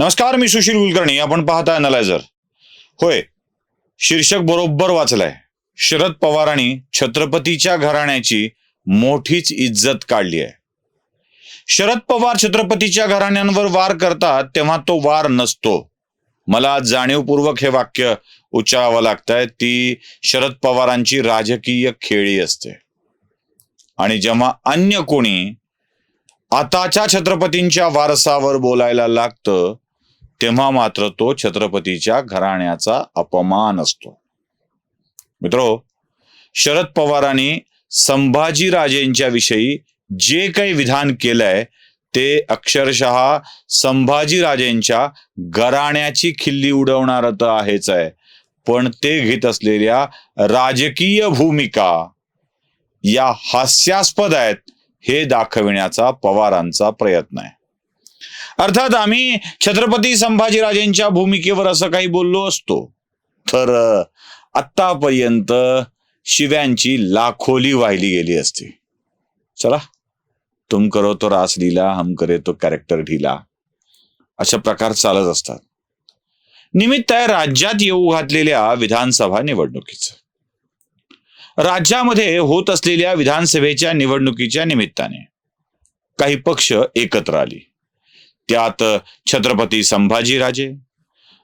नमस्कार मी सुशील कुलकर्णी. आपण पाहता अनालायझर होय शीर्षक बरोबर वाचलंय. शरद पवारांनी छत्रपतीच्या घराण्याची मोठीच इज्जत काढली आहे. शरद पवार छत्रपतीच्या घराण्यांवर वार करतात तेव्हा तो वार नसतो. मला जाणीवपूर्वक हे वाक्य उच्चारावं लागतंय. ती शरद पवारांची राजकीय खेळी असते. आणि जेव्हा अन्य कोणी आताच्या छत्रपतींच्या वारसावर बोलायला लागतं तेव्हा मात्र तो छत्रपतीच्या घराण्याचा अपमान असतो. मित्रो शरद पवारांनी संभाजीराजेंच्या विषयी जे काही विधान केलंय ते अक्षरशः संभाजीराजेंच्या घराण्याची खिल्ली उडवणार तर आहेच आहे पण ते घेत असलेल्या राजकीय भूमिका या हास्यास्पद आहेत हे दाखविण्याचा पवारांचा प्रयत्न आहे. अर्थात आम्ही छत्रपती संभाजीराजेंच्या भूमिकेवर असं काही बोललो असतो. तर आत्तापर्यंत शिव्यांची लाखोली वाहिली गेली असती. चला तुम करो तो रास लीला हम करे तो कॅरेक्टर ढीला. अशा प्रकार चालत असतात. निमित्त आहे राज्यात येऊ घातलेल्या विधानसभा निवडणुकीचं. राज्यामध्ये होत असलेल्या विधानसभेच्या निवडणुकीच्या निमित्ताने काही पक्ष एकत्र आली. त्यात छत्रपती संभाजीराजे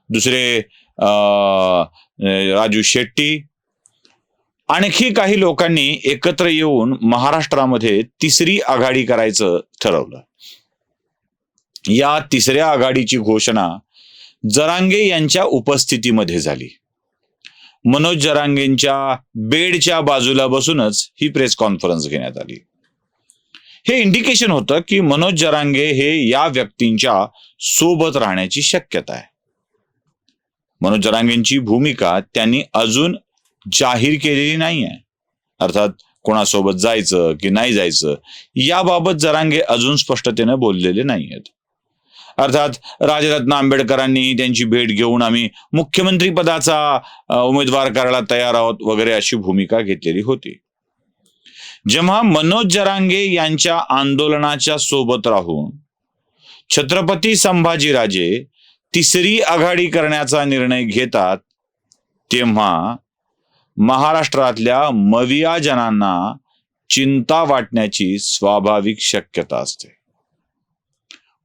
दुसरे अं, राजू शेट्टी आणखी काही लोकांनी एकत्र येऊन महाराष्ट्रामध्ये तिसरी आघाडी करायचं ठरवलं. या तिसऱ्या आघाडीची घोषणा जरांगे यांच्या उपस्थितीमध्ये झाली. मनोज जरांगेंच्या बेडच्या बाजूला बसूनच ही प्रेस कॉन्फरन्स घेण्यात आली. हे इंडिकेशन होतं की मनोज जरांगे हे या व्यक्तींच्या सोबत राहण्याची शक्यता आहे. मनोज जरांगेंची भूमिका त्यांनी अजून जाहीर केलेली नाही आहे अर्थात कोणासोबत जायचं की नाही जायचं याबाबत जरांगे अजून स्पष्टतेने बोललेले नाही आहेत अर्थात राजरत्न आंबेडकरांनी त्यांची भेट घेऊन आम्ही मुख्यमंत्री पदाचा उमेदवार करायला तयार आहोत वगैरे अशी भूमिका घेतलेली होती. जेव्हा मनोज जरांगे यांच्या आंदोलनाच्या सोबत राहून छत्रपती संभाजीराजे तिसरी आघाडी करण्याचा निर्णय घेतात तेव्हा महाराष्ट्रातल्या मविया जनांना चिंता वाटण्याची स्वाभाविक शक्यता असते.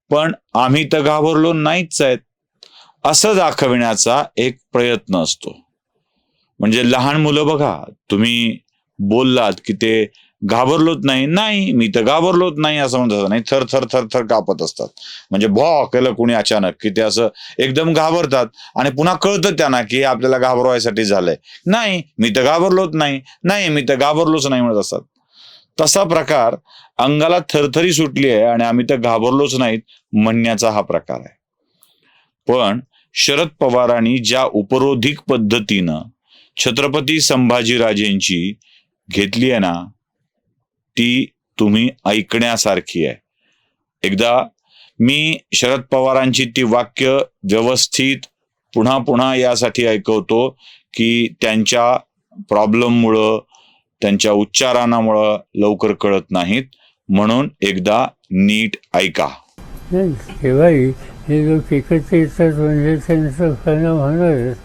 पण आम्ही तर घाबरलो नाहीच आहेत असं दाखविण्याचा एक प्रयत्न असतो. म्हणजे लहान मुलं बघा तुम्ही बोललात की ते घाबरलोच नाही नाही मी तर घाबरलोच नाही असं म्हणत नाही थर थर थर थर कापत असतात. म्हणजे भॉ केलं कुणी अचानक की ते असं एकदम घाबरतात आणि पुन्हा कळतं त्यांना की आपल्याला घाबरवायसाठी झालंय. नाही मी तर घाबरलोच नाही नाही मी तर घाबरलोच नाही म्हणत असतात. तसा प्रकार अंगाला थरथरी सुटली आहे आणि आम्ही तर घाबरलोच नाहीत म्हणण्याचा हा प्रकार आहे. पण शरद पवारांनी ज्या उपरोधिक पद्धतीनं छत्रपती संभाजीराजेंची घेतली आहे ना ती तुम्ही ऐकण्यासारखी आहे. एकदा मी शरद पवारांची ती वाक्य व्यवस्थित पुन्हा पुन्हा यासाठी ऐकवतो की त्यांच्या प्रॉब्लेममुळं त्यांच्या उच्चारणामुळं लवकर कळत नाहीत. म्हणून एकदा नीट ऐका. शिवाय हे लोक एकत्र येतात म्हणजे त्यांचं परिणाम होणारच.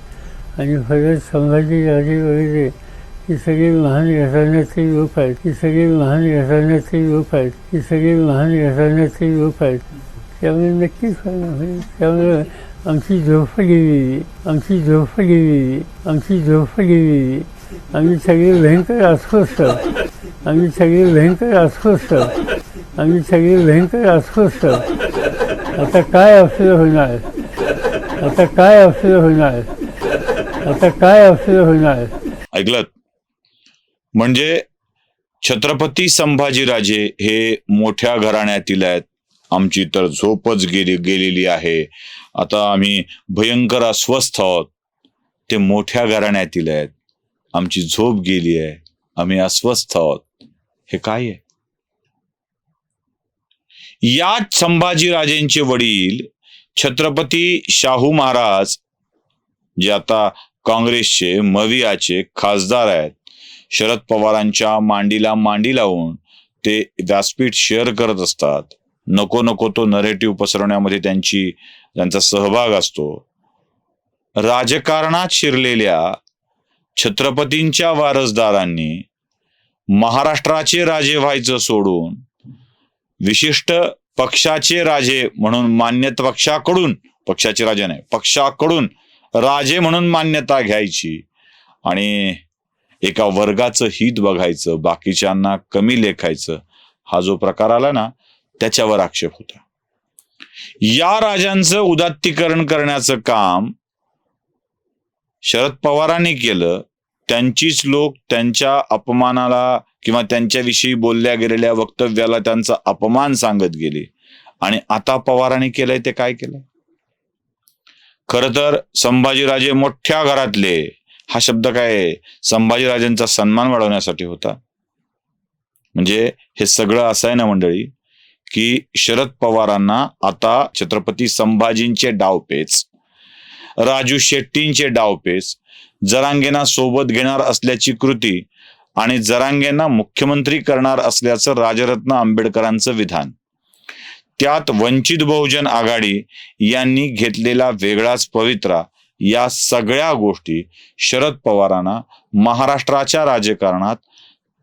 आणि परत संभाजी वगैरे ही सगळी महान घराण्याचे रूप आहेत ही सगळी महान घराण्याचे रूप आहेत ही सगळी महान घराण्याचे रूप आहेत. त्यामुळे नक्कीच फायदा होईल त्यामुळे आमची झोप गेलेली आमची झोप गेलेली आमची झोप गेलेली आम्ही सगळे भयंकर अस्वस्थ. आम्ही सगळे भयंकर अस्वस्थ. आम्ही सगळे भयंकर अस्वस्थ. आता काय आपलं होणार? आता काय आपलं होणार? आता काय आपलं होणार? ऐकलं? म्हणजे छत्रपती संभाजीराजे हे मोठ्या घराण्यातील आहेत. आमची तर झोपच गेली गेलेली आहे. आता आम्ही भयंकर अस्वस्थ आहोत. ते मोठ्या घराण्यातील आहेत. आमची झोप गेली आहे. आम्ही अस्वस्थ आहोत. हे काय आहे? याच संभाजीराजेंचे वडील छत्रपती शाहू महाराज जे आता काँग्रेसचे मवियाचे खासदार आहेत शरद पवारांच्या मांडीला मांडी लावून ते व्यासपीठ शेअर करत असतात. नको नको तो नरेटिव्ह पसरवण्यामध्ये त्यांची त्यांचा सहभाग असतो. राजकारणात शिरलेल्या छत्रपतींच्या वारसदारांनी महाराष्ट्राचे राजे व्हायचं सोडून विशिष्ट पक्षाचे राजे म्हणून मान्यता पक्षाकडून पक्षाचे राजे नाही पक्षाकडून राजे म्हणून मान्यता घ्यायची आणि एका वर्गाचं हित बघायचं बाकीच्यांना कमी लेखायचं हा जो प्रकार आला ना त्याच्यावर आक्षेप होता. या राजांचं उदात्तीकरण करण्याचं काम शरद पवारांनी केलं. त्यांचीच लोक त्यांच्या अपमानाला किंवा त्यांच्याविषयी बोलल्या गेलेल्या वक्तव्याला त्यांचा अपमान सांगत गेले. आणि आता पवारांनी केलंय ते काय केलंय? खर तर संभाजीराजे मोठ्या घरातले हा शब्द काय आहे? सन्मान वाढवण्यासाठी होता म्हणजे हे सगळं असं आहे ना मंडळी की शरद पवारांना आता छत्रपती संभाजींचे डावपेच राजू शेट्टींचे डावपेच जरांगेना सोबत घेणार असल्याची कृती आणि जरांगेंना मुख्यमंत्री करणार असल्याचं राजरत्न आंबेडकरांचं विधान त्यात वंचित बहुजन आघाडी यांनी घेतलेला वेगळाच पवित्रा या सगळ्या गोष्टी शरद पवारांना महाराष्ट्राच्या राजकारणात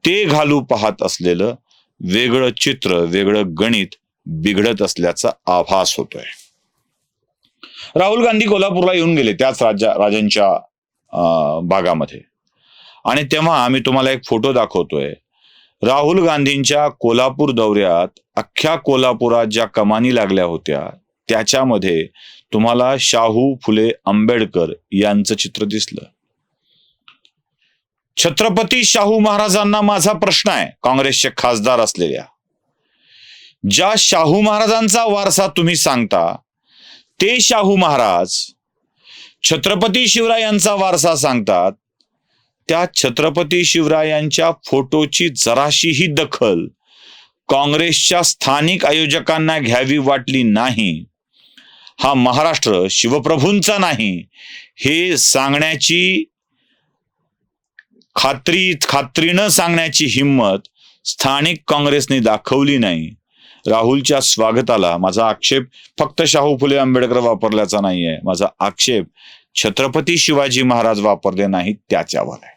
ते घालू पाहत असलेलं वेगळं चित्र वेगळं गणित बिघडत असल्याचा आभास होतोय. राहुल गांधी कोल्हापूरला येऊन गेले त्याच राज्या राजांच्या अं, भागामध्ये. आणि तेव्हा आम्ही तुम्हाला एक फोटो दाखवतोय. राहुल गांधींच्या कोल्हापूर दौऱ्यात अख्ख्या कोल्हापुरात ज्या कमानी लागल्या होत्या त्याच्यामध्ये तुम्हाला शाहू फुले आंबेडकर यांचं चित्र दिसलं. छत्रपती शाहू महाराजांना माझा प्रश्न आहे काँग्रेसचे खासदार असलेल्या. ज्या शाहू महाराजांचा वारसा तुम्ही सांगता ते शाहू महाराज छत्रपती शिवरायांचा वारसा सांगतात. त्या छत्रपती शिवरायांच्या फोटोची जराशीही दखल काँग्रेसच्या स्थानिक आयोजकांना घ्यावी वाटली नाही. हा महाराष्ट्र शिवप्रभूंचा नाही. हे सांगण्याची खात्री खात्रीनं सांगण्याची हिंमत स्थानिक काँग्रेसने दाखवली नाही. राहुलच्या स्वागताला माझा आक्षेप फक्त शाहू फुले आंबेडकर वापरल्याचा नाहीये. माझा आक्षेप छत्रपती शिवाजी महाराज वापरले नाहीत त्याच्यावर आहे.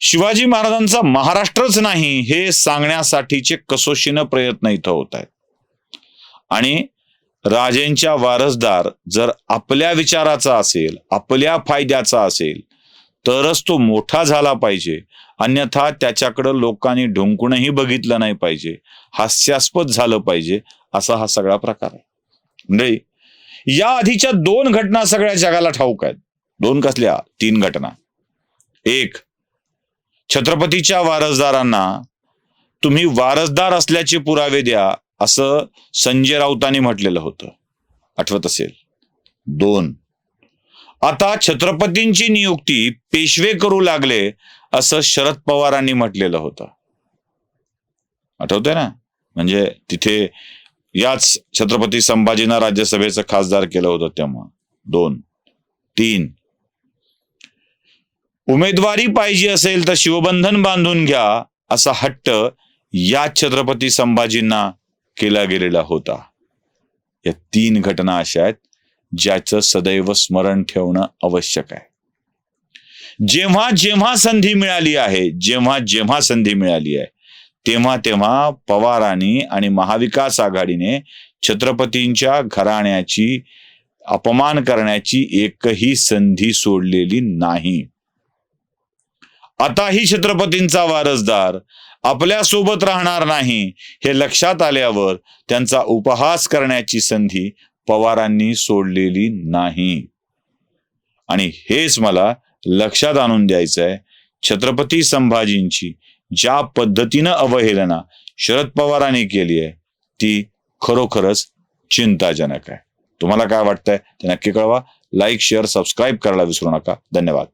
शिवाजी महाराजांचा महाराष्ट्रच नाही हे सांगण्यासाठीचे कसोशीनं प्रयत्न इथं होत आहेत. आणि राजेंच्या वारसदार जर आपल्या विचाराचा असेल आपल्या फायद्याचा असेल तरच तो मोठा झाला पाहिजे. अन्यथा त्याच्याकडं लोकांनी ढुंकूनही बघितलं नाही पाहिजे. हास्यास्पद झालं पाहिजे असा हा सगळा प्रकार आहे. म्हणजे या आधीच्या दोन घटना सगळ्या जगाला ठाऊक आहेत. दोन कसल्या? तीन घटना. एक छत्रपतीच्या वारसदारांना तुम्ही वारसदार असल्याचे पुरावे द्या असं संजय राऊतांनी म्हटलेलं होतं. आठवत असेल? दोन. आता छत्रपतींची नियुक्ती पेशवे करू लागले असं शरद पवारांनी म्हटलेलं होतं. आठवतंय ना? म्हणजे तिथे याच छत्रपती संभाजींना राज्यसभेचं खासदार केलं होतं तेव्हा. दोन. तीन. उमेदवारी पाहिजे असेल तर शिवबंधन बांधून घ्या असा हट्ट याच छत्रपती संभाजींना केला गेलेला होता. या तीन घटना अशा आहेत ज्याचं सदैव स्मरण ठेवणं आवश्यक आहे. जेव्हा जेव्हा संधी मिळाली आहे जेव्हा जेव्हा संधी मिळाली आहे तेव्हा तेव्हा पवारांनी आणि महाविकास आघाडीने छत्रपतींच्या घराण्याची अपमान करण्याची एकही संधी सोडलेली नाही. आताही छत्रपतींचा वारसदार आपल्यासोबत राहणार नाही हे लक्षात आल्यावर त्यांचा उपहास करण्याची संधी पवारांनी सोडलेली नाही. आणि हेच मला लक्षात आणून द्यायचं आहे छत्रपती संभाजींची ज्या पद्धतीनं अवहेलना शरद पवारांनी केली आहे ती खरोखरच चिंताजनक आहे. तुम्हाला काय वाटतंय ते नक्की कळवा. लाईक शेअर सबस्क्राईब करायला विसरू नका. धन्यवाद.